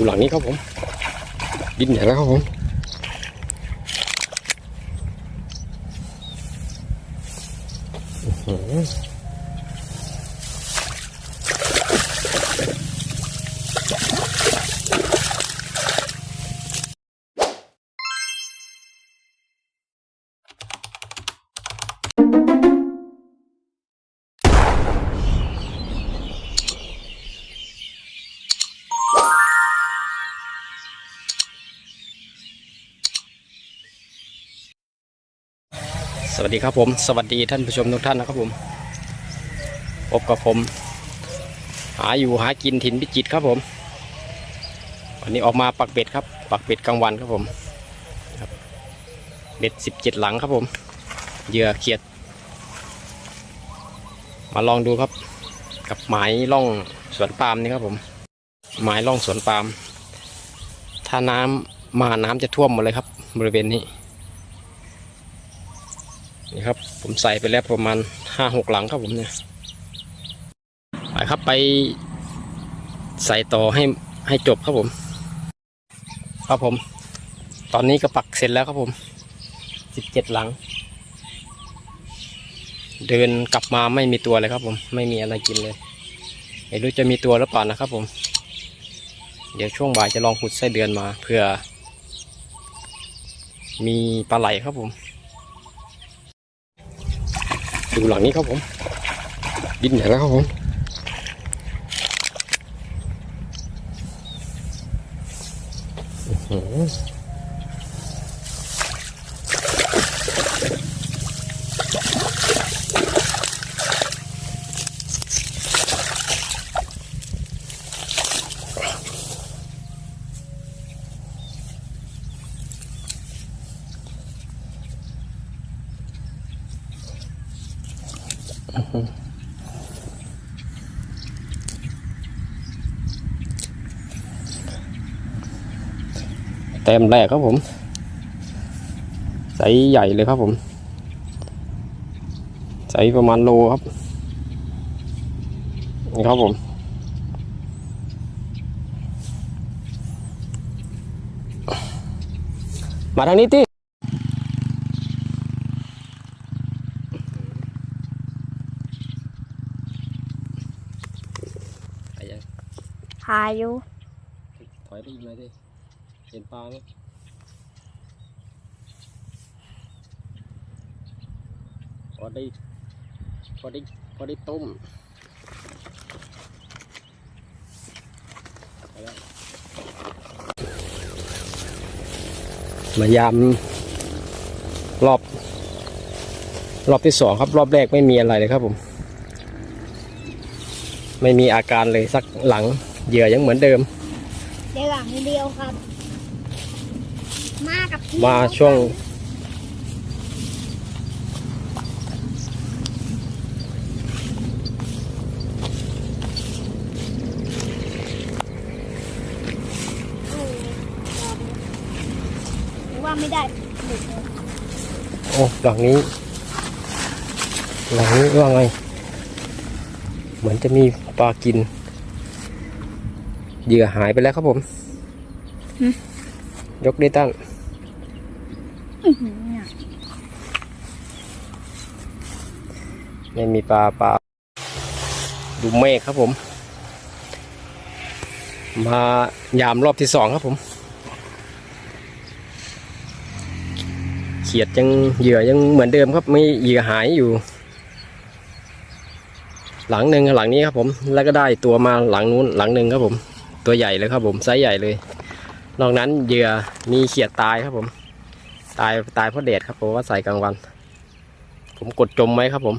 ดูหลังนี้ครับผม ดินใหญ่แล้วครับผมอือ สวัสดีครับผม สวัสดีท่านผู้ชมทุกท่านนะครับผมพบกับผม หาอยู่หากินถิ่นพิจิตรครับผม วันนี้ออกมาปักเบ็ดครับ ปักเบ็ดกลางวันครับผมบเบ็ดสิบเจ็ดหลังครับผมเหยื่อเขียด มาลองดูครับ กับหมายล่องสวนปาล์มนี่ครับผม หมายล่องสวนปาล์มถ้าน้ำมาน้ำจะท่วมหมดเลยครับ บริเวณนี้ นี่ครับ ผมใส่ไปแล้วประมาณห้าหกหลังครับผมเนี่ยไปครับไปใส่ต่อให้ให้จบครับผม ครับผม ตอนนี้ก็ปักเสร็จแล้วครับผมสิบเจ็ดหลัง เดินกลับมาไม่มีตัวเลยครับผม ไม่มีอะไรกินเลยไม่รู้จะมีตัวหรือเปล่านะครับผม เดี๋ยวช่วงบ่ายจะลองขุดไส้เดือนมาเพื่อ มีปลาไหลครับผม ดูหลังนี้ครับผม ดินใหญ่แล้วครับผมอือ เต็มแรกครับผมไซส์ใหญ่เลยครับผมไซส์ประมาณโลครับ นี่ครับผมมาทางนี้ติ พายุถอยไปอีกหน่อยดิเห็นปลาไหมพอได้พอได้พอได้ต้มมายามรอบ รอบที่สองครับ รอบแรกไม่มีอะไรเลยครับผม ไม่มีอาการเลยสักหลัง เหยื่อยังเหมือนเดิมเดี๋ยวหลังเดียวครับ มากับพี่มาช่วงเออหรือว่าไม่ได้หลุดเลยโอ้หลังนี้ หลังนี้ว่าไง เหมือนจะมีปลากิน เหยื่อหายไปแล้วครับผม ยกได้ตั้งอื้อหือเนี่ยไม่มีปลาปลาดูเมฆครับผม มายามรอบที่สองครับผม เขียดยังเหยื่อยังเหมือนเดิมครับไม่เหยื่อหายอยู่ หลังหนึ่งหลังนี้ครับผม แล้วก็ได้ตัวมาหลังนู้นหลังหนึ่งครับผม ตัวใหญ่เลยครับผมไซส์ใหญ่เลย นอกนั้นเหยื่อมีเขียดตายครับผม ตายตายเพราะแดดครับผมว่าใส่กลางวัน ผมกดจมไว้ครับผม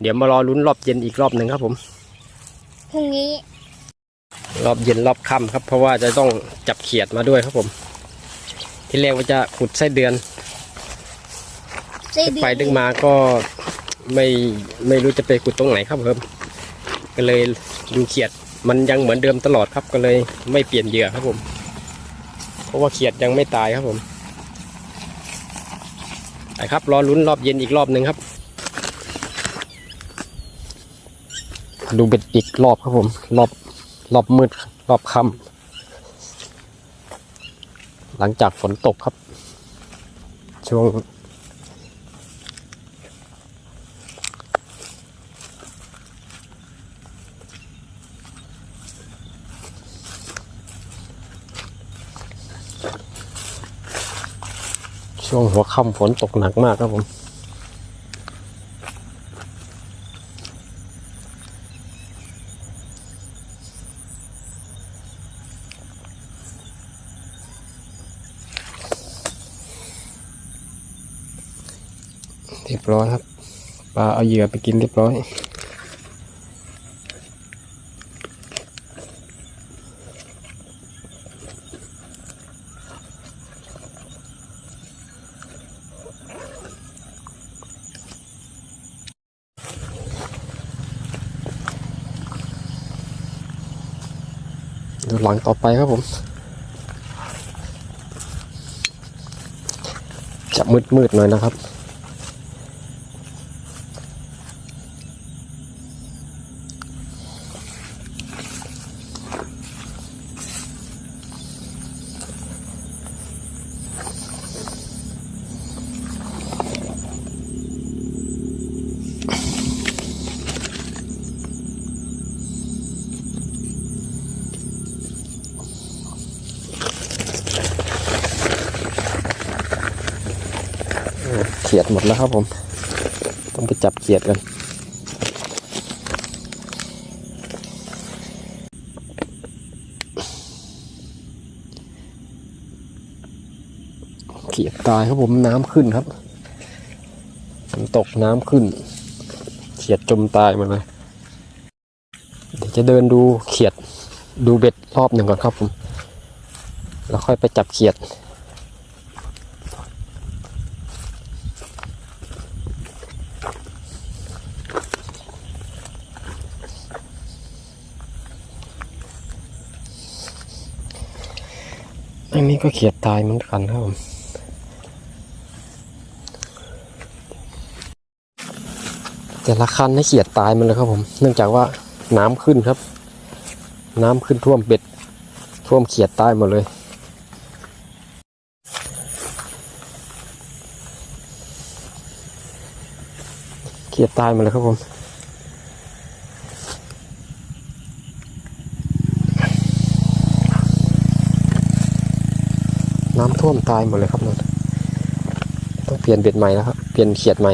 เดี๋ยวมารอลุ้นรอบเย็นอีกรอบหนึ่งครับผมพรุ่งนี้ รอบเย็นรอบค่ำครับ เพราะว่าจะต้องจับเขียดมาด้วยครับผม ที่แรกว่าจะขุดไส้เดือนไส้เดือนไปดึงมาก็ไม่ไม่รู้จะไปขุดตรงไหนครับผมก็เลยดูเขียด มันยังเหมือนเดิมตลอดครับก็เลยไม่เปลี่ยนเหยื่อครับผม เพราะว่าเขียดยังไม่ตายครับผมไปครับรอลุ้นรอบเย็นอีกรอบหนึ่งครับ ดูเบ็ดอีกรอบครับผม รอบรอบมืดรอบค่ำหลังจากฝนตกครับ ช่วง ช่วงหัวค่ำฝนตกหนักมากครับผม เรียบร้อยครับ ปลาเอาเหยื่อไปกินเรียบร้อย ดูหลังต่อไปครับผมจะมืดๆหน่อยนะครับ ขียดหมดแล้วครับผม ต้องไปจับเขียดกัน เขียดตายครับผมน้ำขึ้นครับฝนตกน้ำขึ้น เขียดจมตายมาเลยเดี๋ยวจะเดินดูเขียดดูเบ็ดรอบหนึ่งก่อนครับผม แล้วค่อยไปจับเขียด อันนี้ก็เขียดตายเหมือนกันครับผมแต่ละคันให้เขียดตายหมันเลยครับผม เนื่องจากว่าน้ำขึ้นครับ น้ำขึ้นท่วมเบ็ด ท่วมเขียดตายหมดเลย เขียดตายหมดเลยครับผม ท่วมตายหมดเลยครับนนต้องเปลี่ยนเบ็ดใหม่แล้วครับ เปลี่ยนเขียดใหม่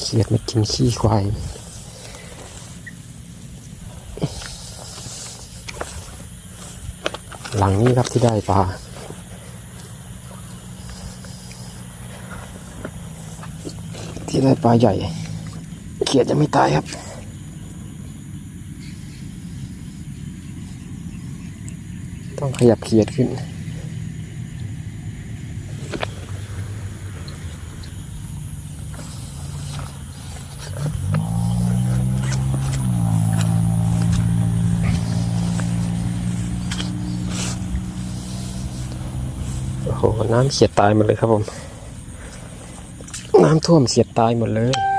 เขียดมากินขี้ควายหลังนี้ครับที่ได้ปลา ที่ได้ปลาใหญ่ เขียดจะไม่ตายครับ ต้องขยับเขียดขึ้นโอ้โหน้ำเขียดตายหมดเลยครับผมำท่วมเสียดตายหมดเลย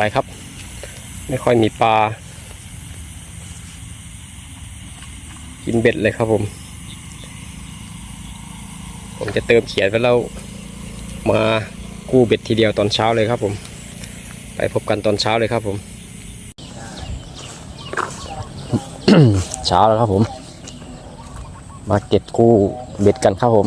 ไปครับ ไม่ค่อยมีปลา กินเบ็ดเลยครับผม ผมจะเติมเขียนไว้แล้วมากู้เบ็ดทีเดียวตอนเช้าเลยครับผม ไปพบกันตอนเช้าเลยครับผม เช้าแล้วครับผม มาเก็บกู้เบ็ดกันครับผม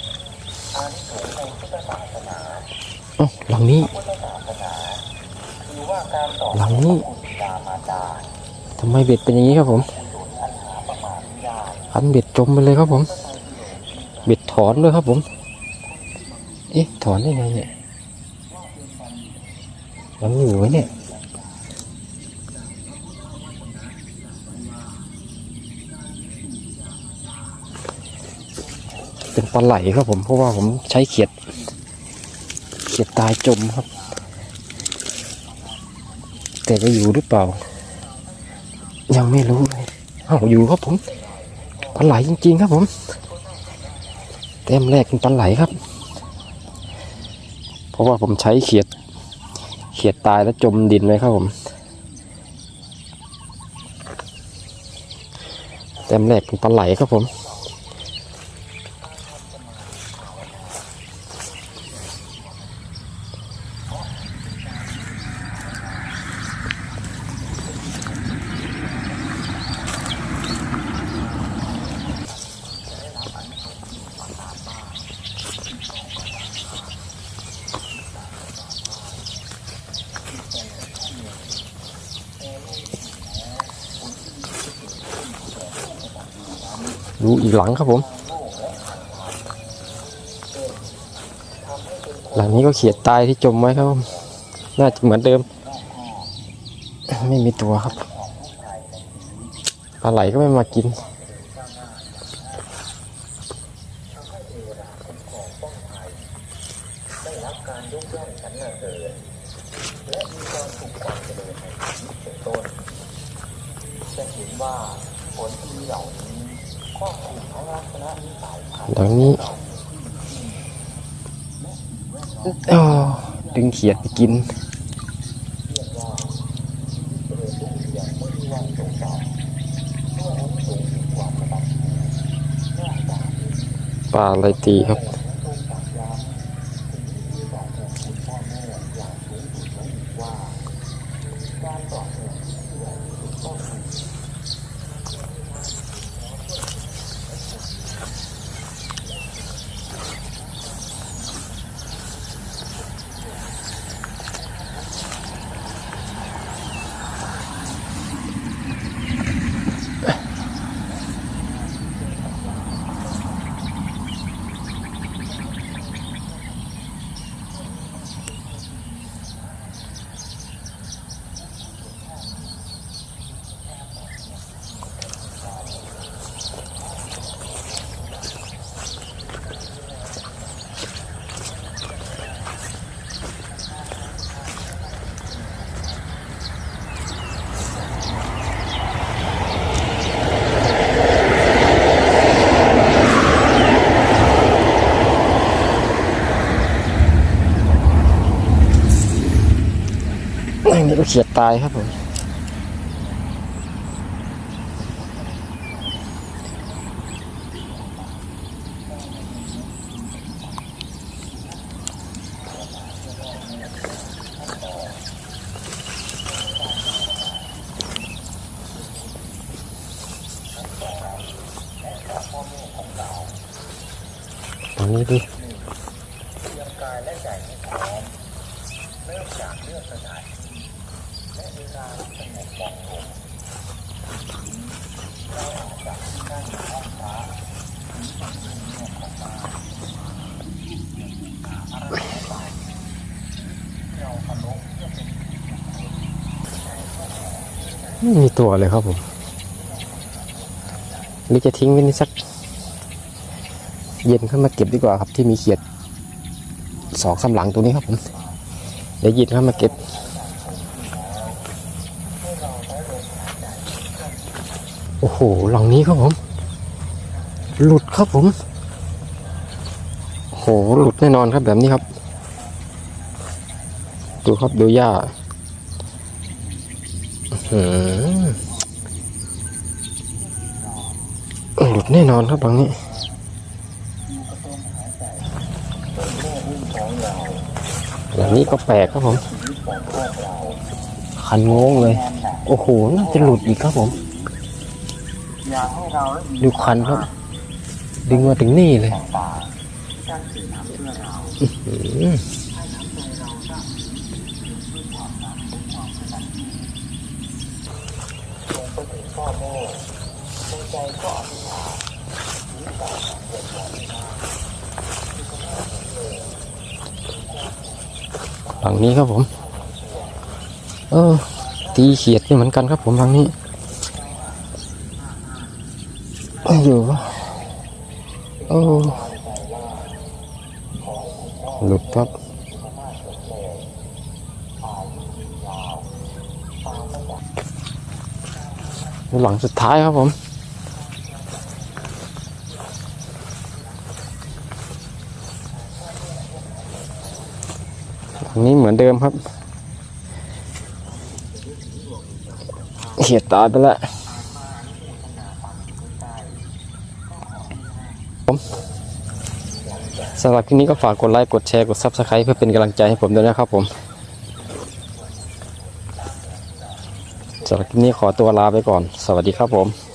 ลังนี้หลังนี้ทำไมเบ็ดเป็นอย่างนี้ครับผมพันเบ็ดจมไปเลยครับผม เบ็ดถอนด้วยครับผม เอ๊ะ ถอนได้ไงเนี่ยยังอยู่ไหมเนี่ย เป็นปลาไหลครับผมเพราะว่าผมใช้เขียด เขียดตายจมครับ แต่จะอยู่หรือเปล่า ยังไม่รู้เลยเอาอยู่ครับผมปลาไหลจริง ๆ ครับผมเต็มแรกเป็นปลาไหลครับ เพราะว่าผมใช้เขียด เขียดตายแล้วจมดินไว้ครับผมเต็มแรกเป็นปลาไหลครับผม หลังครับผม หลังนี้ก็เขียดตายที่จมไว้ครับผมน่าจะเหมือนเดิม ไม่มีตัวครับปลาไหลก็ไม่มากิน หลังนี้ดึงเขียดไปกิน ปลาอะไรตีครับ อันนี้ก็เขียดตายครับผมตรงนี้ดิ ไม่มีตัวเลยครับผมหรือจะทิ้งไว้นี่สัก เย็นเข้ามาเก็บดีกว่าครับ ที่มีเขียดสองสาหลังตัวนี้ครับผมเดี๋ยวยิบเข้ามาเก็บโอ้โหหลังนี้ครับผม หลุดครับผมโอ้โหหลุดแน่นอนครับแบบนี้ครับ ดูครับดูหญ้า หลุดแน่นอนครับบางนี้อย่างนี้ก็แปลกครับผม คันงงเลย โอ้โห น่าจะหลุดอีกครับผม ดูคันครับ ดึงมาถึงนี่เลย อื้อหือฝั่งนี้ครับผม เออ ตีเขียดนี่เหมือนกันครับผมฝั่งนี้อยู่ปะโอ้หลุดครับ หลังสุดท้ายครับผมอันนี้เหมือนเดิมครับเขียดตายไปแล้วสำหรับคลิปนี้ก็ฝากกดไลค์ กดแชร์ กด Subscribe เพื่อเป็นกำลังใจให้ผมด้วยนะครับผม สำหรับคลิปนี้ขอตัวลาไปก่อน สวัสดีครับผม